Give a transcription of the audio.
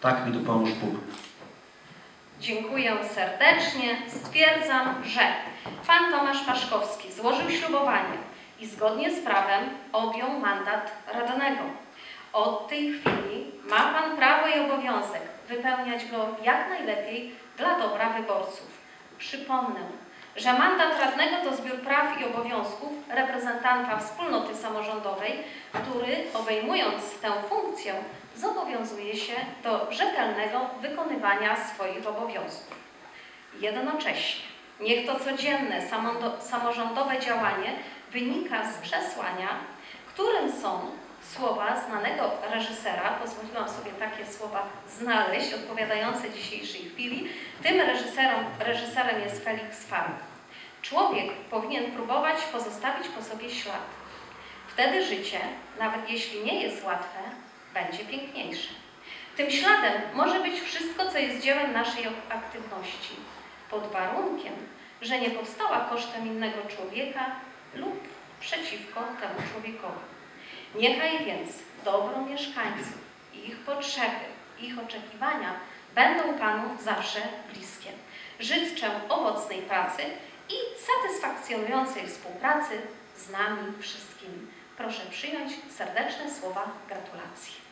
Tak mi dopomóż Bóg. Dziękuję serdecznie. Stwierdzam, że pan Tomasz Paszkowski złożył ślubowanie i zgodnie z prawem objął mandat radnego. Od tej chwili ma pan prawo i obowiązek wypełniać go jak najlepiej dla dobra wyborców. Przypomnę, że mandat radnego to zbiór praw i obowiązków reprezentanta wspólnoty samorządowej, który obejmując tę funkcję zobowiązuje się do rzetelnego wykonywania swoich obowiązków. Jednocześnie niech to codzienne samorządowe działanie wynika z przesłania, którym są słowa znanego reżysera, pozwoliłam sobie takie słowa znaleźć, odpowiadające dzisiejszej chwili. Tym reżyserem jest Felix Farm. Człowiek powinien próbować pozostawić po sobie ślad. Wtedy życie, nawet jeśli nie jest łatwe, będzie piękniejsze. Tym śladem może być wszystko, co jest dziełem naszej aktywności, pod warunkiem, że nie powstała kosztem innego człowieka lub przeciwko temu człowiekowi. Niechaj więc dobro mieszkańców, ich potrzeby, ich oczekiwania będą Panu zawsze bliskie. Życzę owocnej pracy i satysfakcjonującej współpracy z nami wszystkimi. Proszę przyjąć serdeczne słowa gratulacji.